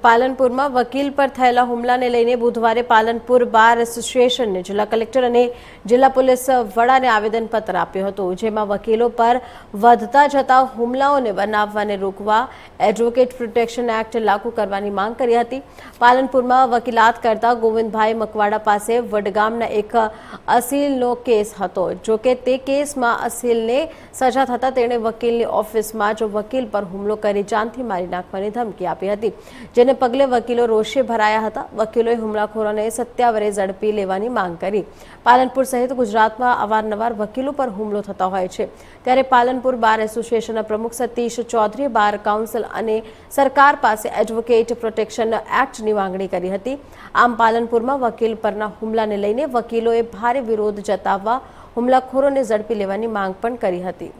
પાલનપુરમાં વકીલ પર થયેલા હુમલાને લઈને બુધવારે પાલનપુર બાર એસોસિએશનને જિલ્લા કલેક્ટર અને જિલ્લા પોલીસ વડાને આવેદનપત્ર આપ્યું હતું, જેમાં વકીલો પર વધતા જતા હુમલાઓને બનાવવાને રોકવા એડવોકેટ પ્રોટેક્શન એક્ટ લાગુ કરવાની માંગ કરી હતી. પાલનપુરમાં વકીલાત કરતા ગોવિંદભાઈ મકવાડા પાસે વડગામના એક અસીલનો કેસ હતો જોકે તે કેસમાં અસીલને સજા થતાં તેણે વકીલની ઓફિસમાં જ વકીલ પર હુમલો કરી જાનથી મારી નાખવાની ધમકી આપી હતી. જેને પગલે વકીલો રોષે ભરાયા હતા. વકીલોએ હુમલાખોરોને સત્યાવરે ઝડપી લેવાની માંગ કરી. પાલનપુર સહિત ગુજરાતમાં અવારનવાર વકીલો પર હુમલો થતો હોય છે. ત્યારે પાલનપુર બાર એસોસિએશનના પ્રમુખ સતીશ ચૌધરી બાર કાઉન્સિલ અને સરકાર પાસે એડવોકેટ પ્રોટેક્શન એક્ટની માંગણી કરી હતી. આમ પાલનપુરમાં વકીલ પરના હુમલાને લઈને વકીલોએ ભારે વિરોધ જતાવવા હુમલાખોરોને ઝડપી લેવાની માંગ પણ કરી હતી.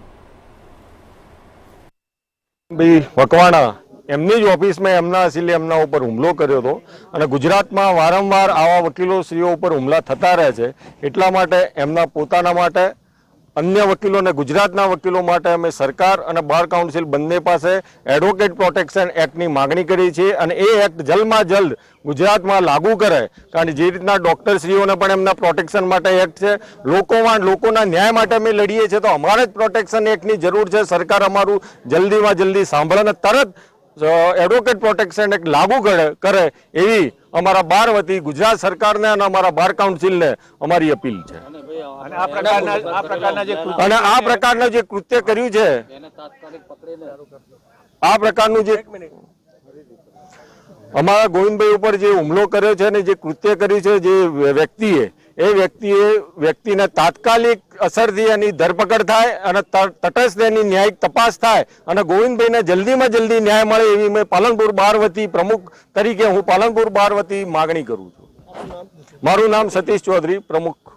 એમની જ ઓફિસમાં એમના અસીલે એમના ઉપર હુમલો કર્યો હતો અને ગુજરાતમાં વારંવાર આવા વકીલો શ્રીઓ ઉપર હુમલા થતા રહે છે. એટલા માટે એમના પોતાના માટે, અન્ય વકીલોને ગુજરાતના વકીલો માટે અમે સરકાર અને બાર કાઉન્સિલ બંને પાસે એડવોકેટ પ્રોટેક્શન એક્ટની માગણી કરી છે અને એ એક્ટ જલ્દમાં જલ્દ ગુજરાતમાં લાગુ કરે. કારણ કે જે રીતના ડૉક્ટરશ્રીઓને પણ એમના પ્રોટેક્શન માટે એક્ટ છે, લોકોમાં લોકોના ન્યાય માટે અમે લડીએ છીએ, તો અમારે જ પ્રોટેક્શન એક્ટની જરૂર છે. સરકાર અમારું જલ્દીમાં જલ્દી સાંભળે અને તરત એડવોકેટ પ્રોટેક્શન એક્ટ લાગુ કરે કરે એવી અમારા બાર વતી ગુજરાત સરકારને અને અમારા બાર કાઉન્સિલને અમારી અપીલ છે. અને આ પ્રકારના આ પ્રકારના જે કૃત્ય અને આ પ્રકારનું જે કૃત્ય કર્યું છે આ પ્રકારનું જે અમારા ગોવિંદભાઈ ઉપર જે હુમલો કર્યો છે અને જે કૃત્ય કર્યું છે જે વ્યક્તિએ એ વ્યક્તિએ, વ્યક્તિને તાત્કાલિક અસરથી એની ધરપકડ થાય અને તટસ્થ એની ન્યાયિક તપાસ થાય અને ગોવિંદભાઈને જલ્દીમાં જલ્દી ન્યાય મળે એવી મેં પાલનપુર બાર વતી પ્રમુખ તરીકે હું પાલનપુર બાર વતી માગણી કરું છું. મારું નામ સતીશ ચૌધરી, પ્રમુખ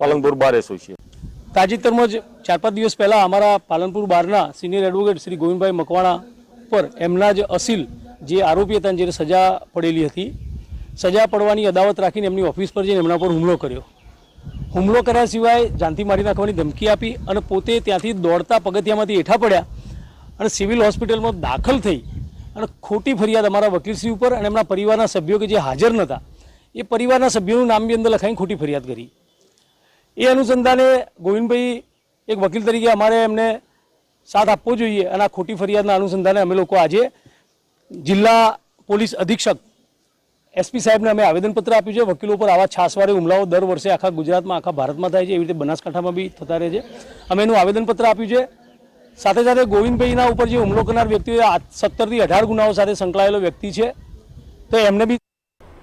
પાલનપુર બાર એસોસિએશન. તાજેતરમાં જ ચાર પાંચ દિવસ પહેલાં અમારા પાલનપુર બારના સિનિયર એડવોકેટ શ્રી ગોવિંદભાઈ મકવાણા પર એમના જ અસીલ જે આરોપી હતા જેને સજા પડેલી હતી સજા પડવાની અદાવત રાખીને એમની ઓફિસ પર જઈને એમના પર હુમલો કર્યો. હુમલો કર્યા સિવાય જાનથી મારી નાખવાની ધમકી આપી અને પોતે ત્યાંથી દોડતા પગથિયામાંથી હેઠા પડ્યા અને સિવિલ હોસ્પિટલમાં દાખલ થઈ અને ખોટી ફરિયાદ અમારા વકીલશ્રી ઉપર અને એમના પરિવારના સભ્યો કે જે હાજર નહોતા, એ પરિવારના સભ્યોનું નામ બી અંદર લખાઈને ખોટી ફરિયાદ કરી. એ અનુસંધાને ગોવિંદભાઈ એક વકીલ તરીકે અમારે એમને સાથ આપવો જોઈએ અને આ ખોટી ફરિયાદના અનુસંધાને અમે લોકો આજે જિલ્લા પોલીસ અધિક્ષક એસપી સાહેબને અમે આવેદનપત્ર આપ્યું છે. વકીલો પર આવા છાસવારે હુમલાઓ દર વર્ષે આખા ગુજરાતમાં, આખા ભારતમાં થાય છે. એવી રીતે બનાસકાંઠામાં બી થતા રહે છે. અમે એનું આવેદનપત્ર આપ્યું છે. સાથે સાથે ગોવિંદભાઈના ઉપર જે હુમલો કરનાર વ્યક્તિ સત્તરથી અઢાર ગુનાઓ સાથે સંકળાયેલો વ્યક્તિ છે. તો એમને બી